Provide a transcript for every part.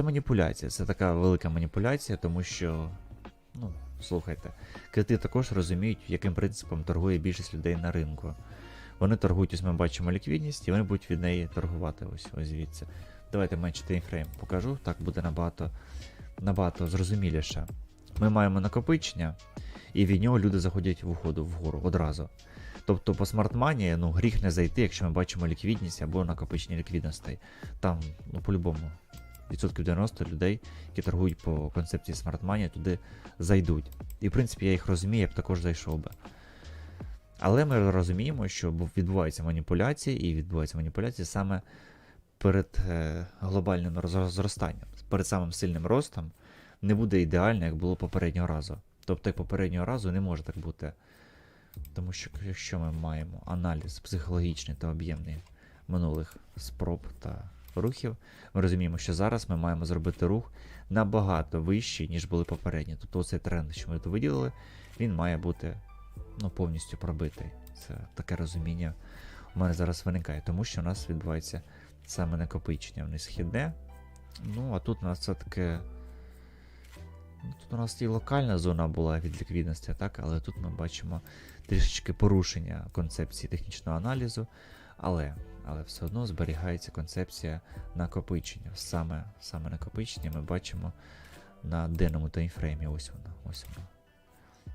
це маніпуляція. Це така велика маніпуляція, тому що, ну, слухайте, кити також розуміють, яким принципом торгує більшість людей на ринку. Вони торгують, ось ми бачимо ліквідність, і вони будуть від неї торгувати. Ось ось звідси. Давайте менше таймфрейм покажу, так буде набагато, набагато зрозуміліше. Ми маємо накопичення, і від нього люди заходять вгоду вгору одразу. Тобто по смартмані ну, гріх не зайти, якщо ми бачимо ліквідність або накопичення ліквідностей. Там, ну, по-любому, відсотків 90 людей, які торгують по концепції смартмані, туди зайдуть. І в принципі я їх розумію, я б також зайшов би. Але ми розуміємо, що відбуваються маніпуляції, і відбуваються маніпуляції саме перед е, глобальним зростанням, перед самим сильним ростом не буде ідеально, як було попереднього разу. Тобто, як попереднього разу не може так бути. Тому що якщо ми маємо аналіз психологічний та об'ємний минулих спроб та рухів, ми розуміємо, що зараз ми маємо зробити рух набагато вищий, ніж були попередні. Тобто цей тренд, що ми тут виділили, він має бути ну, повністю пробитий. Це таке розуміння у мене зараз виникає, тому що у нас відбувається саме накопичення вниз східне. Ну, а тут у нас це таке. Ну, Тут у нас і локальна зона була від ліквідності, так, але тут ми бачимо трішечки порушення концепції технічного аналізу, але, але все одно зберігається концепція накопичення. Саме, саме накопичення ми бачимо на денному таймфреймі. Ось воно. Ось воно.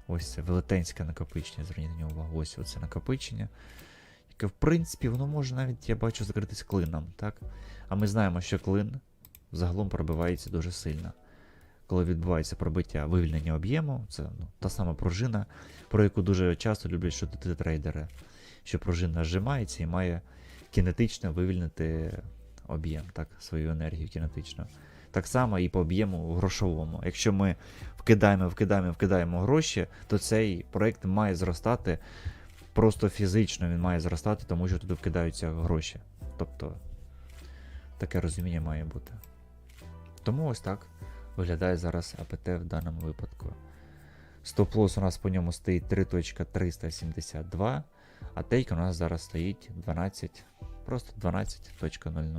Ось це велетенське накопичення. Зверніть на нього увагу. Ось це накопичення. Яке, в принципі, воно може навіть, я бачу, закритись клином, так? А ми знаємо, що клин загалом пробивається дуже сильно. Коли відбувається пробиття вивільнення об'єму, це ну, та сама пружина, про яку дуже часто люблять шутити трейдери, що пружина зжимається і має кінетично вивільнити об'єм, так, свою енергію кінетично. Так само і по об'єму грошовому. Якщо ми вкидаємо, вкидаємо, вкидаємо гроші, то цей проект має зростати просто фізично, він має зростати, тому що туди вкидаються гроші. Тобто таке розуміння має бути. Тому ось так виглядає зараз АПТ в даному випадку. Стоп-лосс у нас по ньому стоїть 3.372, а тейк у нас зараз стоїть 12, просто 12.00.